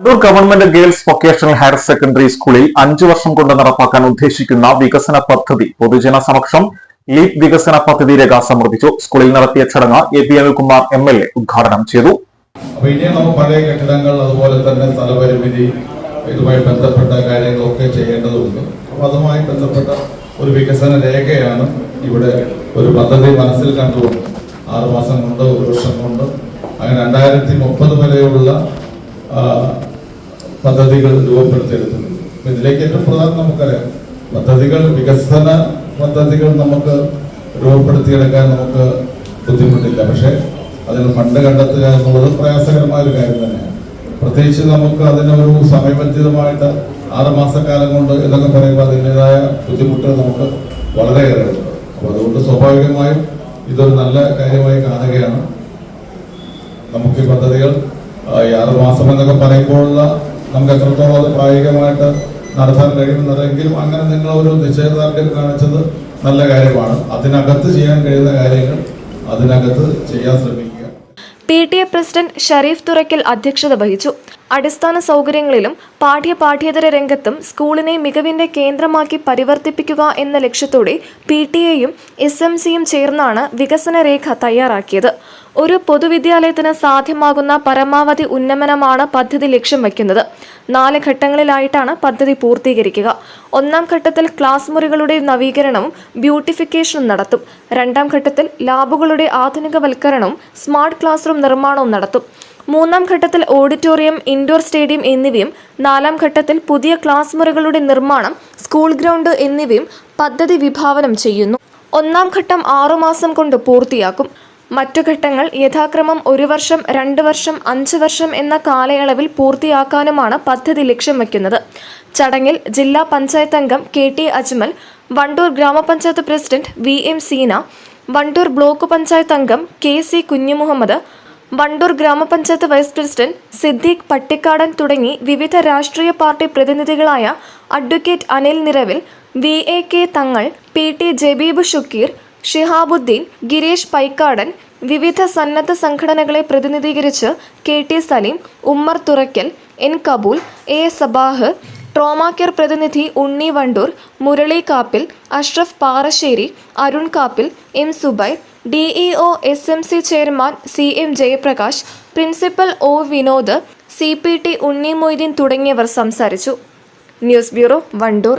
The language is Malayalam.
Kannur government girls vocational higher secondary സ്കൂളിൽ അഞ്ചു വർഷം കൊണ്ട് നടപ്പാക്കാൻ ഉദ്ദേശിക്കുന്ന വികസന പദ്ധതി പൊതുജന സമക്ഷം ലീപ് വികസന പദ്ധതി രേഖ സമർപ്പിച്ചു. സ്കൂളിൽ നടത്തിയ ചടങ്ങ് A P Anilkumar M L A ഉദ്ഘാടനം ചെയ്തു. പഴയ കെട്ടിടങ്ങൾ അതുപോലെ തന്നെ സ്ഥലപരിമിതി ഇതുമായി ബന്ധപ്പെട്ട കാര്യങ്ങളൊക്കെ ചെയ്യേണ്ടതുണ്ട്. അപ്പൊ അതുമായി ബന്ധപ്പെട്ട ഒരു വികസന രേഖയാണ് ഇവിടെ ഒരു പദ്ധതി മനസ്സിൽ കണ്ടുകൊണ്ട് ആറുമാസം കൊണ്ട് ഒരു വർഷം കൊണ്ട് അങ്ങനെ രണ്ടായിരത്തി മുപ്പത് വരെയുള്ള പദ്ധതികൾ രൂപപ്പെടുത്തിയെടുക്കുന്നത് ഇതിലേക്ക് ഏറ്റവും പ്രധാനം നമുക്കറിയാം. പദ്ധതികൾ വികസന പദ്ധതികൾ നമുക്ക് രൂപപ്പെടുത്തിയെടുക്കാൻ നമുക്ക് ബുദ്ധിമുട്ടില്ല. പക്ഷേ അതിന് ഫണ്ട് കണ്ടെത്തുക എന്നുള്ളത് പ്രയാസകരമായ ഒരു കാര്യം തന്നെയാണ്. പ്രത്യേകിച്ച് നമുക്ക് അതിനൊരു സമയബന്ധിതമായിട്ട് ആറുമാസക്കാലം കൊണ്ട് എന്നൊക്കെ പറയുമ്പോൾ അതിന്റെതായ ബുദ്ധിമുട്ടുകൾ നമുക്ക് വളരെയേറെ ഉണ്ട്. അപ്പോൾ അതുകൊണ്ട് സ്വാഭാവികമായും ഇതൊരു നല്ല കാര്യമായി കാണുകയാണ്. നമുക്ക് ഈ പദ്ധതികൾ ഈ ആറ് മാസം എന്നൊക്കെ പറയുമ്പോഴുള്ള നമുക്ക് എത്രത്തോളം അത് പ്രായോഗികമായിട്ട് നടത്താൻ കഴിയുമെന്നതെങ്കിലും അങ്ങനെ നിങ്ങൾ ഒരു നിശ്ചയദാർഢ്യം കാണിച്ചത് നല്ല കാര്യമാണ്. അതിനകത്ത് ചെയ്യാൻ കഴിയുന്ന കാര്യങ്ങൾ അതിനകത്ത് ചെയ്യാൻ ശ്രമിക്കുക. P T A president Sharif Thuraykkal അധ്യക്ഷത വഹിച്ചു. അടിസ്ഥാന സൗകര്യങ്ങളിലും പാഠ്യ പാഠ്യേതര രംഗത്തും സ്കൂളിനെ മികവിന്റെ കേന്ദ്രമാക്കി പരിവർത്തിപ്പിക്കുക എന്ന ലക്ഷ്യത്തോടെ പി ടി എയും എസ് എം സിയും ചേർന്നാണ് വികസന രേഖ തയ്യാറാക്കിയത്. ഒരു പൊതുവിദ്യാലയത്തിന് സാധ്യമാകുന്ന പരമാവധി ഉന്നമനമാണ് പദ്ധതി ലക്ഷ്യം വയ്ക്കുന്നത്. നാല് ഘട്ടങ്ങളിലായിട്ടാണ് പദ്ധതി പൂർത്തീകരിക്കുക. ഒന്നാം ഘട്ടത്തിൽ ക്ലാസ് മുറികളുടെ നവീകരണവും ബ്യൂട്ടിഫിക്കേഷനും നടത്തും. രണ്ടാം ഘട്ടത്തിൽ ലാബുകളുടെ ആധുനികവൽക്കരണവും സ്മാർട്ട് ക്ലാസ് റൂം നിർമ്മാണവും നടത്തും. മൂന്നാം ഘട്ടത്തിൽ ഓഡിറ്റോറിയം ഇൻഡോർ സ്റ്റേഡിയം എന്നിവയും നാലാം ഘട്ടത്തിൽ പുതിയ ക്ലാസ് മുറികളുടെ നിർമ്മാണം സ്കൂൾ ഗ്രൗണ്ട് എന്നിവയും പദ്ധതി വിഭാവനം ചെയ്യുന്നു. ഒന്നാം ഘട്ടം ആറുമാസം കൊണ്ട് പൂർത്തിയാക്കും. മറ്റു ഘട്ടങ്ങൾ യഥാക്രമം ഒരു വർഷം രണ്ട് വർഷം അഞ്ച് വർഷം എന്ന കാലയളവിൽ പൂർത്തിയാക്കാനുമാണ് പദ്ധതി ലക്ഷ്യം വയ്ക്കുന്നത് ചടങ്ങിൽ ജില്ലാ പഞ്ചായത്ത് അംഗം K T Ajmal Wandoor grama panchayat president V M Seena Wandoor block panchayat അംഗം കെ സി കുഞ്ഞുമുഹമ്മദ് വണ്ടൂർ ഗ്രാമപഞ്ചായത്ത് വൈസ് പ്രസിഡന്റ് സിദ്ദീഖ് പട്ടിക്കാടൻ തുടങ്ങി വിവിധ രാഷ്ട്രീയ party പ്രതിനിധികളായ advocate Anil Niravil V A K Thangal P T Jabeeb Shukkeer Shihabuddin Girish Paikkadan വിവിധ സന്നദ്ധ സംഘടനകളെ പ്രതിനിധീകരിച്ച് K T Saleem Ummer Thuraykkal N Kabool A Sabah trauma care പ്രതിനിധി Unni Wandoor Murali Kappil Ashraf Parassery Arun Kappil M Zubair DEO S M C chairman C M Jayaprakash principal O Vinod C P T Unni Moideen തുടങ്ങിയവർ സംസാരിച്ചു. News bureau Wandoor.